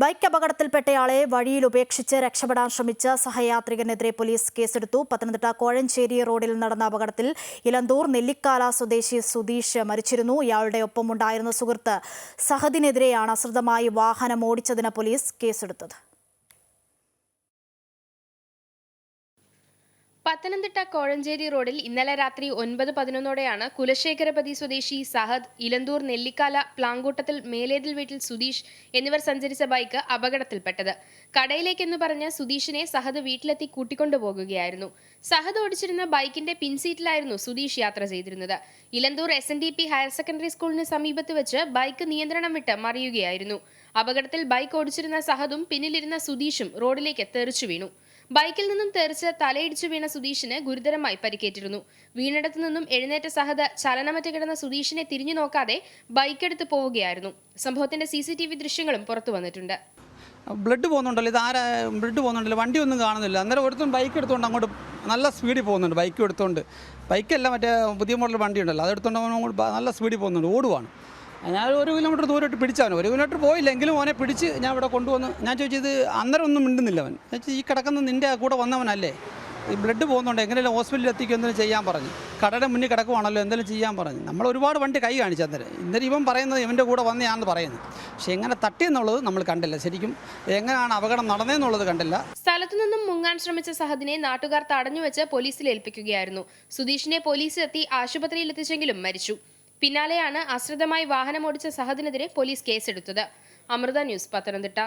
Bike അപകടത്തിൽപ്പെട്ടയാളെ വഴിയിൽ ഉപേക്ഷിച്ച് രക്ഷപ്പെടാൻ ശ്രമിച്ച സഹയാത്രികനെതിരെ പോലീസ് കേസെടുത്തു. പത്തനംതിട്ട കോഴഞ്ചേരി റോഡിൽ നടന്ന അപകടത്തിൽ ഇലന്തൂർ നെല്ലിക്കാല സ്വദേശി സുധീഷ് മരിച്ചിരുന്നു. ഇയാളുടെ ഒപ്പമുണ്ടായിരുന്ന സുഹൃത്ത് സഹദിനെതിരെയാണ് അശ്രദ്ധമായി വാഹനം ഓടിച്ചതിന് പോലീസ് കേസെടുത്തത്. പത്തനംതിട്ട കോഴഞ്ചേരി റോഡിൽ ഇന്നലെ രാത്രി ഒൻപത് പതിനൊന്നോടെയാണ് കുലശേഖരപതി സ്വദേശി സഹദ് ഇലന്തൂർ നെല്ലിക്കാല പ്ലാങ്കൂട്ടത്തിൽ മേലേതിൽ വീട്ടിൽ സുധീഷ് എന്നിവർ സഞ്ചരിച്ച ബൈക്ക് അപകടത്തിൽപ്പെട്ടത്. കടയിലേക്കെന്ന് പറഞ്ഞ സുധീഷിനെ സഹദ് വീട്ടിലെത്തി കൂട്ടിക്കൊണ്ടുപോകുകയായിരുന്നു സഹദ് ഓടിച്ചിരുന്ന ബൈക്കിന്റെ പിൻസീറ്റിലായിരുന്നു സുധീഷ് യാത്ര ചെയ്തിരുന്നത്. Elanthoor S N D P higher secondary സ്കൂളിന് സമീപത്ത് വെച്ച് ബൈക്ക് നിയന്ത്രണം വിട്ട് മറിയുകയായിരുന്നു. അപകടത്തിൽ ബൈക്ക് ഓടിച്ചിരുന്ന സഹദും പിന്നിലിരുന്ന സുധീഷും റോഡിലേക്ക് തെറിച്ചു വീണു. ബൈക്കിൽ നിന്നും തെറിച്ച് തലയിടിച്ചു വീണ സുധീഷിന് ഗുരുതരമായി പരിക്കേറ്റിരുന്നു. വീണിടത്തു നിന്നും എഴുന്നേറ്റ സഹത ചലനമറ്റ കിടന്ന സുധീഷിനെ തിരിഞ്ഞു നോക്കാതെ ബൈക്കെടുത്ത് പോവുകയായിരുന്നു. സംഭവത്തിന്റെ സി സി ടി വി ദൃശ്യങ്ങളും പുറത്തു വന്നിട്ടുണ്ട്. ബ്ലഡ് പോകുന്നുണ്ടല്ലോ. ഇത് ആരാ ബ്ലഡ് പോകുന്നുണ്ടല്ലോ. വണ്ടി ഒന്നും കാണുന്നില്ല. അന്നേരം ഒരുത്തും ബൈക്ക് എടുത്തുകൊണ്ട് അങ്ങോട്ട് നല്ല സ്പീഡിൽ പോകുന്നുണ്ട്. ബൈക്ക് എടുത്തുകൊണ്ട് ബൈക്കല്ല മറ്റേ പുതിയ മോഡൽ വണ്ടി ഉണ്ടല്ലോ അതെടുത്തുകൊണ്ട് നല്ല സ്പീഡിൽ പോകുന്നുണ്ട്. ഓടുവാണ്. ഞാൻ ഒരു കിലോമീറ്റർ ദൂരോട്ട് പിടിച്ചവൻ ഒരു കിലോമീറ്റർ പോയില്ലെങ്കിലും അവനെ പിടിച്ച് ഞാൻ ഇവിടെ കൊണ്ടുവന്ന് ഞാൻ ചോദിച്ചത് അന്നേരം ഒന്നും മിണ്ടുന്നില്ല അവൻ. ഈ കിടക്കുന്ന നിന്റെ കൂടെ വന്നവനല്ലേ? ഈ ബ്ലഡ് പോകുന്നുണ്ട് എങ്ങനെയല്ലേ ഹോസ്പിറ്റലിൽ എത്തിക്കും എന്തെങ്കിലും ചെയ്യാൻ പറഞ്ഞു. കടയുടെ മുന്നിൽ കിടക്കുവാണല്ലോ എന്തെങ്കിലും ചെയ്യാൻ പറഞ്ഞു. നമ്മൾ ഒരുപാട് വണ്ടി കൈ കാണിച്ചു അന്നേരം. ഇന്നലെ ഇവൻ പറയുന്നത് ഇവന്റെ കൂടെ വന്നയാണെന്ന് പറയുന്നത് പക്ഷെ എങ്ങനെ തട്ടി എന്നുള്ളത് നമ്മൾ കണ്ടില്ല. ശരിക്കും എങ്ങനെയാണ് അപകടം നടന്നതെന്നുള്ളത് കണ്ടില്ല. സ്ഥലത്തു നിന്നും മുങ്ങാൻ ശ്രമിച്ച സഹദിനെ നാട്ടുകാർ തടഞ്ഞുവെച്ച് പോലീസിൽ ഏൽപ്പിക്കുകയായിരുന്നു. സുധീഷിനെ പോലീസിലെത്തി എത്തിച്ചെങ്കിലും മരിച്ചു. പിന്നാലെയാണ് അശ്രദ്ധമായി വാഹനമോടിച്ച സഹദിനെതിരെ പോലീസ് കേസെടുത്തത്. അമൃത ന്യൂസ് പത്തനംതിട്ട.